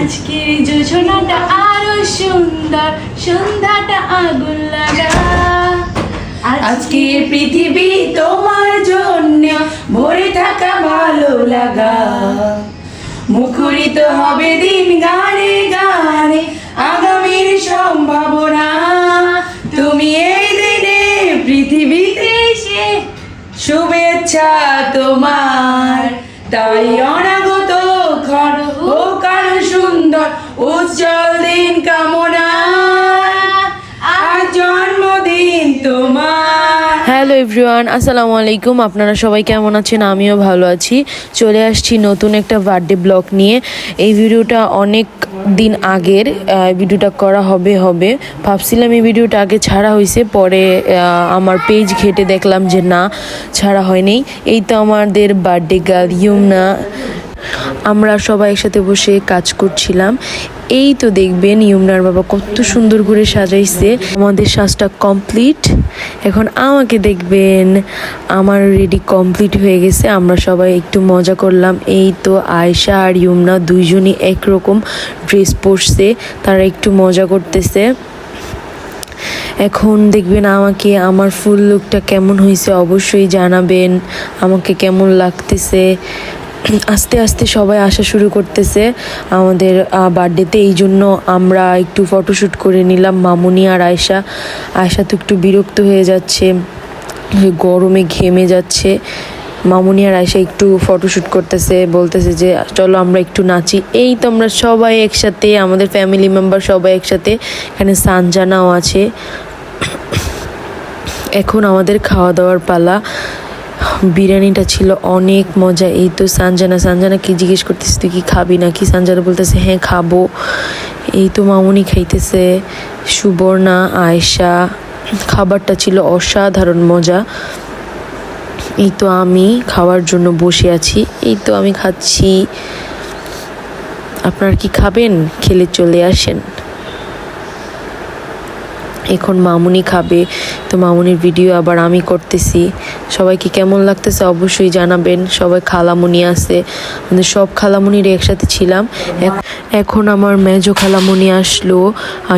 আজকের যোজনাটা আরও সুন্দর, সন্ধ্যাটা আগুন লাগা। আজকে পৃথিবী তোমার জন্য, ভরে থাকা ভালো লাগা। মুখরিত হবে দিন গানে গানে, আগামীর সম্ভাবনা। তুমি এই দিনে পৃথিবীতে এসে শুভেচ্ছা তোমার, তাই অনাগত উজ্জ্বল দিন কামনা আজ জন্মদিন তোমার। হ্যালো এভরিওয়ান, আসসালামু আলাইকুম। আপনারা সবাই কেমন আছেন? আমিও ভালো আছি। চলে আসছি নতুন একটা বার্থডে ব্লগ নিয়ে। এই ভিডিওটা অনেক দিন আগের ভিডিওটা করা হবে হবে। ভাবছিলাম এই ভিডিওটা আগে ছাড়া হয়েছে পরে আমার পেজ ঘেটে দেখলাম যে না, ছাড়া হয়নি। এই তো আমাদের বার্থডে গার্ল, ইউমনা। আমরা সবাই একসাথে বসে কাজ করছিলাম। এই তো দেখবেন ইমরার বাবা কত সুন্দর করে সাজাইছে। আমাদের সাজটা কমপ্লিট এখন আমাকে দেখবেন আমার রেডি কমপ্লিট হয়ে গেছে। আমরা সবাই একটু মজা করলাম। এই তো আয়শা আর ইমনা দুইজনই একরকম ড্রেস পরছে। তারা একটু মজা করতেছে। এখন দেখবেন আমাকে, আমার ফুল লুকটা কেমন হয়েছে অবশ্যই জানাবেন। আমাকে কেমন লাগতেছে? আস্তে আস্তে সবাই আসা শুরু করতেছে। আমাদের বার্থডেতে এই জন্য আমরা একটু ফটোশ্যুট করে নিলাম। মামুনি আর আয়সা আয়সা তো একটু বিরক্ত হয়ে যাচ্ছে। গরমে ঘেমে যাচ্ছে। মামুনি আর আয়সা একটু ফটোশ্যুট করতেছে, বলতেছে যে, চলো আমরা একটু নাচি। এই তো আমরা সবাই একসাথে, আমাদের ফ্যামিলি মেম্বার সবাই একসাথে, এখানে সানজানাও আছে। এখন আমাদের খাওয়া দাওয়ার পালা। বিরিয়ানিটা ছিল অনেক মজা। এই তো সানজানা সানজানা, কি জিজ্ঞেস করতেছে, তুই কি খাবি নাকি? সানজানা বলতেছে হ্যাঁ খাব। এই তো মামুনি খাইতেছে, সুবর্ণা, আয়শা, খাবারটা ছিল অসাধারণ মজা। এই তো আমি খাওয়ার জন্য বসে আছি, এই তো আমি খাচ্ছি। আপনার কি খাবেন? খেলে চলে আসেন। এখন মামুনি খাবে। তো মামুনির ভিডিও আবার আমি করতেছি। সবাইকে কেমন লাগতেছে অবশ্যই জানাবেন। সবাই খালামুনি আছে। আমাদের সব খালামুনির একসাথে ছিলাম। এখন আমার মেজো খালামুনি আসলো।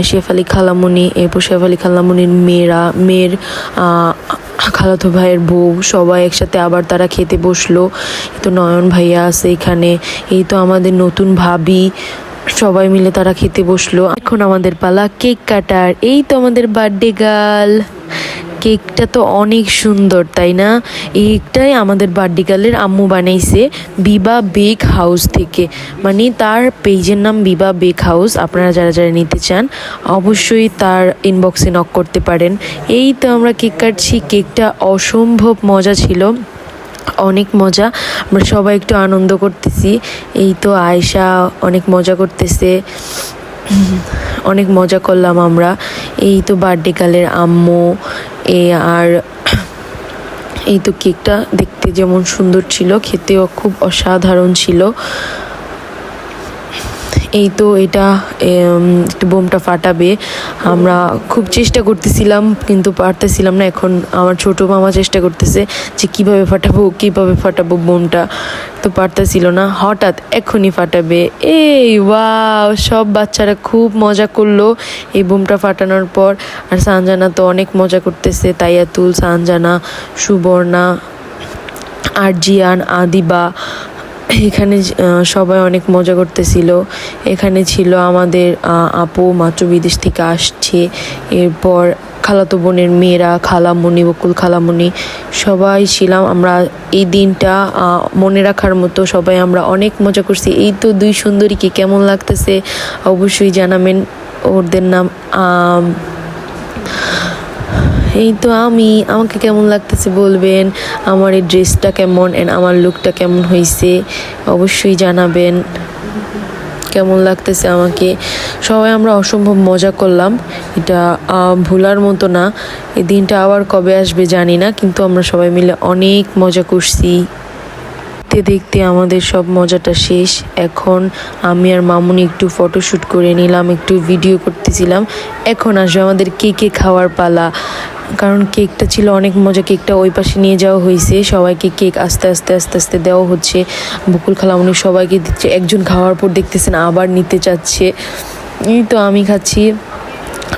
শেফ আলী খালামুনি, এরপর শেফ আলী খালামুনির মেয়েরা, মেয়ের খালাতো ভাইয়ের বউ, সবাই একসাথে আবার তারা খেতে বসল। তো নয়ন ভাইয়া আছে এখানে। এই তো আমাদের নতুন ভাবি। সবাই মিলে তারা খেতে বসল। এখন আমাদের পালা কেক কাটার। এই তো আমাদের বার্থডে গার্ল কেকটা তো অনেক সুন্দর, তাই না? এইটাই আমাদের বার্থডে গার্লের আম্মু বানাইছে বিবা বেক হাউস থেকে। মানে তার পেজের নাম বিবা বেক হাউস, আপনারা যারা যারা নিতে চান, অবশ্যই তার ইনবক্সে নক করতে পারেন। এই তো আমরা কেক কাটছি, কেকটা অসম্ভব মজা ছিল। অনেক মজা। আমরা সবাই একটু আনন্দ করতেছি। এই তো আয়সা অনেক মজা করতেছে। অনেক মজা করলাম আমরা। এই তো বার্থডে কালের আম্মু। এ আর এই তো কেকটা দেখতে যেমন সুন্দর ছিল, খেতেও খুব অসাধারণ ছিল। এই তো এটা একটু বোমটা ফাটাবে। আমরা খুব চেষ্টা করতেছিলাম, কিন্তু পারতেছিলাম না। এখন আমার ছোট মামা চেষ্টা করতেছে যে কীভাবে ফাটাবো কীভাবে ফাটাবো বোমটা। তো পারতেছিল না। হঠাৎ এখনই ফাটাবে। এই, ওয়াও, সব বাচ্চারা খুব মজা করল এই বোমটা ফাটানোর পর। আর সানজানা তো অনেক মজা করতেছে। তাইয়াতুল, সানজানা, সুবর্ণা আর জিয়ান আদিবা এখানে সবাই অনেক মজা করতেছিল। এখানে ছিল আমাদের আপু মাত্র বিদেশ থেকে আসছে। এরপর খালাতো বোনের মেয়েরা খালামণি বকুল খালামণি সবাই ছিলাম আমরা এই দিনটা মনে রাখার মতো সবাই আমরা অনেক মজা করছি। এই তো দুই সুন্দরীকে কেমন লাগতেছে অবশ্যই জানাবেন। ওদের নাম এই তো আমি, আমাকে কেমন লাগতেছে বলবেন? আমার এই ড্রেসটা কেমন অ্যান্ড আমার লুকটা কেমন হয়েছে অবশ্যই জানাবেন। কেমন লাগতেছে আমাকে? সবাই আমরা অসম্ভব মজা করলাম। এটা ভোলার মতো না। এই দিনটা আবার কবে আসবে জানি না, কিন্তু আমরা সবাই মিলে অনেক মজা করছি। দেখতে দেখতে আমাদের সব মজাটা শেষ। এখন আমি আর মামুনি একটু ফটোশ্যুট করে নিলাম, একটু ভিডিও করতেছিলাম। এখন আসবে আমাদের কেকে খাওয়ার পালা। কারণ কেকটা ছিল অনেক মজা কেকটা ওই পাশে নিয়ে যাওয়া হয়েছে। সবাইকে কেক আস্তে আস্তে আস্তে আস্তে দেওয়া হচ্ছে। বকুল খালা খালামুনি সবাইকে দিচ্ছে। একজন খাওয়ার পর দেখতেছেন আবার নিতে চাচ্ছে। এই তো আমি খাচ্ছি।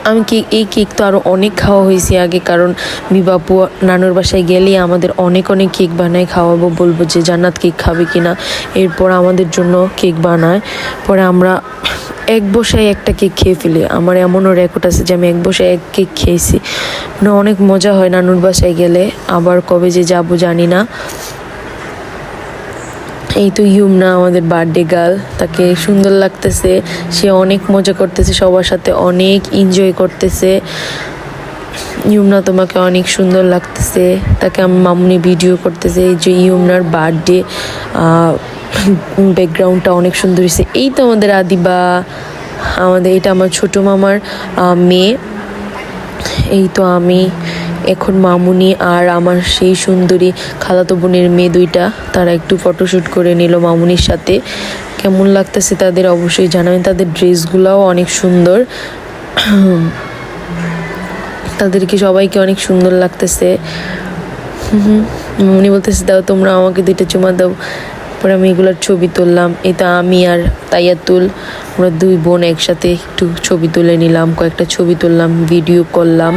আমি কেক এই কেক তো আরও অনেক খাওয়া হয়েছে আগে, কারণ বিবাপু নানুর বাসায় গেলে আমাদের অনেক অনেক কেক বানায়, খাওয়াবো, বলব যে জান্নাত কেক খাবে কিনা। এরপর আমাদের জন্য কেক বানায়। পরে আমরা এক বসায় একটা কেক খেয়ে ফেলি। আমার এমনও রেকর্ড আছে যে আমি এক বসায় এক কেক খেয়েছি। মানে অনেক মজা হয় নানুর বাসায় গেলে। আবার কবে যে যাব জানি না। এই তো ইউমনা, আমাদের বার্থডে গার্ল তাকে সুন্দর লাগতেছে, সে অনেক মজা করতেছে, সবার সাথে অনেক এনজয় করতেছে। ইউমনা তোমাকে অনেক সুন্দর লাগতেছে, তাকে আমার মামুনি ভিডিও করতেছে যে ইউমনার বার্থডে ব্যাকগ্রাউন্ডটা অনেক সুন্দর হয়েছে এই তো আমাদের আদিবা, আমাদের, এটা আমার ছোটো মামার মেয়ে। এই তো আমি এখন মামুনি আর আমার সেই সুন্দরী খালাতো বোনের মেয়ে দুইটা, তারা একটু ফটোশ্যুট করে নিল মামুনির সাথে। কেমন লাগতেছে তাদের অবশ্যই জানাবেন। তাদের ড্রেসগুলোও অনেক সুন্দর। তাদেরকে সবাইকে অনেক সুন্দর লাগতেছে। মামুনি বলতেছে, দাও তোমরা আমাকে দুইটা চুমা দাও। পরে আমি এগুলোর ছবি তুললাম। এটা আমি আর তাইয়াতুল আমরা দুই বোন একসাথে একটু ছবি তুলে নিলাম, কয়েকটা ছবি তুললাম ভিডিও করলাম।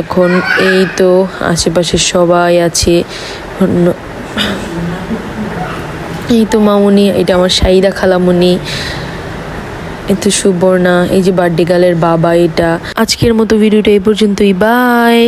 এখন এই তো আশেপাশে সবাই আছে। এই তো মামুনি এটা আমার সাইদা খালামুনি তো সুবর্ণা, এই যে বার্থডে গালের বাবা এটা। আজকের মতো ভিডিওটা এই পর্যন্তই, বাই।